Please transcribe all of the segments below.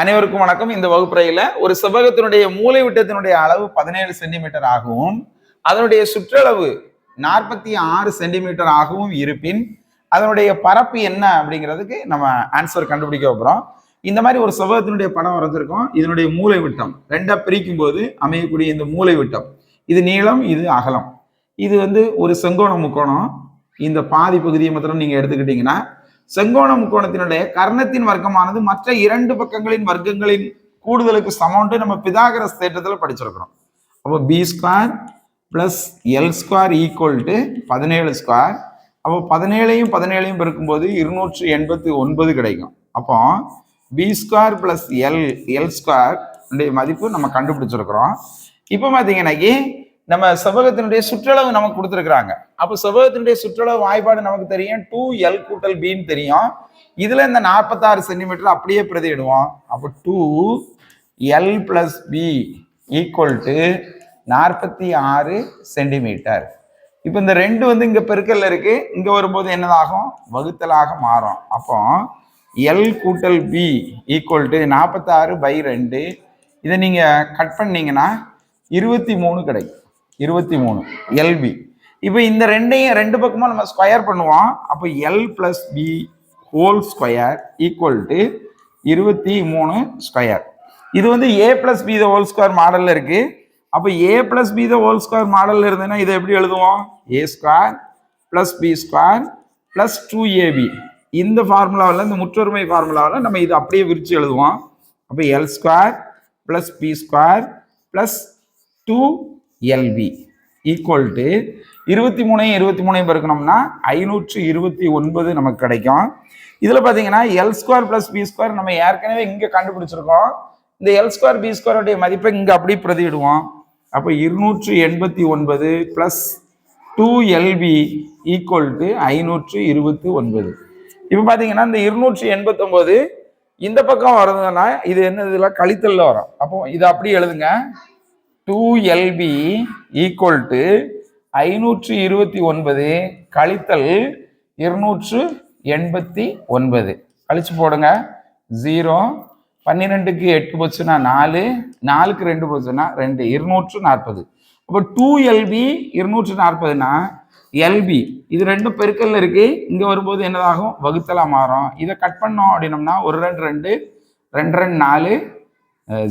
அனைவருக்கும் வணக்கம். இந்த வகுப்புறையில ஒரு செவ்வகத்தினுடைய மூலை விட்டத்தினுடைய அளவு பதினேழு சென்டிமீட்டர் ஆகவும் அதனுடைய சுற்றளவு நாற்பத்தி ஆறு சென்டிமீட்டர் ஆகவும் இருப்பின் அதனுடைய பரப்பு என்ன அப்படிங்கிறதுக்கு நம்ம ஆன்சர் கண்டுபிடிக்க போகிறோம் இந்த மாதிரி ஒரு செவ்வகத்தினுடைய படம் வரைஞ்சிருக்கோம். இதனுடைய மூலை விட்டம் ரெண்டா பிரிக்கும் போது அமையக்கூடிய இந்த மூலை விட்டம் இது நீளம் இது அகலம். இது வந்து ஒரு செங்கோண முக்கோணம். இந்த பாதி பகுதியை மாத்திரம் நீங்க எடுத்துக்கிட்டீங்கன்னா செங்கோண முக்கோணத்தினுடைய கர்ணத்தின் வர்க்கமானது மற்ற இரண்டு பக்கங்களின் வர்க்கங்களின் கூடுதலுக்கு சமம்ட்டு நம்ம பிதாகரஸ் தேற்றத்தில் படிச்சிருக்கிறோம். அப்போ B square plus L square equal to பதினேழு ஸ்கொயர் அப்போ பதினேழையும் பதினேழையும் பெருக்கும்போது இருநூற்றி எண்பத்தி ஒன்பது கிடைக்கும். அப்போ B square plus L L square மதிப்பு நம்ம கண்டுபிடிச்சிருக்கிறோம். இப்போ பார்த்தீங்கன்னாக்கி நம்ம செவ்வகத்தினுடைய சுற்றளவு நமக்கு கொடுத்துருக்குறாங்க. அப்போ செவ்வகத்தினுடைய சுற்றளவு வாய்ப்பாடு நமக்கு தெரியும். டூ எல் கூட்டல் பின்னு தெரியும். இதுல இந்த நாற்பத்தாறு சென்டிமீட்டர் அப்படியே பிரதியிடுவோம். அப்போ two L plus B equal to நாற்பத்தி ஆறு சென்டிமீட்டர் இப்போ இந்த ரெண்டு வந்து இங்கே பெருக்கல்ல இருக்கு. இங்கே வரும்போது என்னதாகும்? வகுத்தலாக மாறும். அப்போ எல் கூட்டல் பி ஈக்குவல் டு நாற்பத்தாறு பை ரெண்டு. இதை நீங்கள் கட் பண்ணீங்கன்னா இருபத்தி மூணு கிடைக்கும். இருபத்தி மூணு எல்பி இப்போ இந்த ரெண்டையும் ரெண்டு பக்கமும் நம்ம ஸ்கொயர் பண்ணுவோம். அப்போ L plus B whole square equal to இருபத்தி மூணு ஸ்கொயர் இது வந்து A plus B the whole square மாடலில் இருக்குது அப்போ A plus B the whole square மாடலில் இருந்ததுன்னா இதை எப்படி எழுதுவோம்? A square plus B square plus two AB இந்த ஃபார்முலாவில் இந்த முற்றொருமை ஃபார்முலாவில் நம்ம இது அப்படியே விரித்து எழுதுவோம். அப்போ L square plus B square plus two LB equal to இருபத்தி மூணையும் இருபத்தி மூணையும் பெருக்கணும்னா ஐநூற்று இருபத்தி ஒன்பது நமக்கு கிடைக்கும். இதில் பார்த்தீங்கன்னா L square plus B square நம்ம ஏற்கனவே இங்கே கண்டுபிடிச்சிருக்கோம். இந்த எல் ஸ்கொயர் பி ஸ்கொயருடைய மதிப்பை இங்கே அப்படி பிரதியிடுவோம். அப்போ இருநூற்று எண்பத்தி ஒன்பது plus two LB equal to ஐநூற்று இருபத்தி ஒன்பது. இப்போ பார்த்தீங்கன்னா இந்த இருநூற்றி எண்பத்தொம்போது இந்த பக்கம் வர்றதுன்னா இது என்ன இதில் கழித்தலில் வரும். அப்போ இதை அப்படி எழுதுங்க. டூ எல்பி ஈக்குவல் டு ஐநூற்று இருபத்தி ஒன்பது கழித்தல் இருநூற்று எண்பத்தி ஒன்பது. கழிச்சு போடுங்க. ஜீரோ பன்னிரெண்டுக்கு எட்டு போச்சுன்னா நாலு நாலுக்கு ரெண்டு போச்சுன்னா ரெண்டு இருநூற்று நாற்பது. அப்போ டூ எல்பி இருநூற்று நாற்பதுனா எல்பி இது ரெண்டும் பெருக்கல்ல இருக்கு. இங்கே வரும்போது என்னதாகும்? வகுத்தலாக மாறும். இதை கட் பண்ணோம் அப்படின்னம்னா ஒரு ரெண்டு ரெண்டு ரெண்டு ரெண்டு நாலு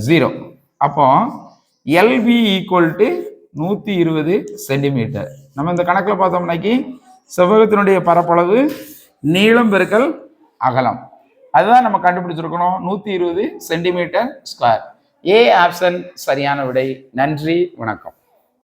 ஜீரோ அப்போ எல்வி ஈக்குவல் டு நூற்றி இருபது சென்டிமீட்டர் நம்ம இந்த கணக்கில் பார்த்தோம்னாக்கி செவ்வகத்தினுடைய பரப்பளவு நீளம் பெருக்கல் அகலம். அதுதான் நம்ம கண்டுபிடிச்சிருக்கணும். நூற்றி இருபது சென்டிமீட்டர் ஸ்கொயர் ஏ ஆப்ஷன் சரியான விடை. நன்றி வணக்கம்.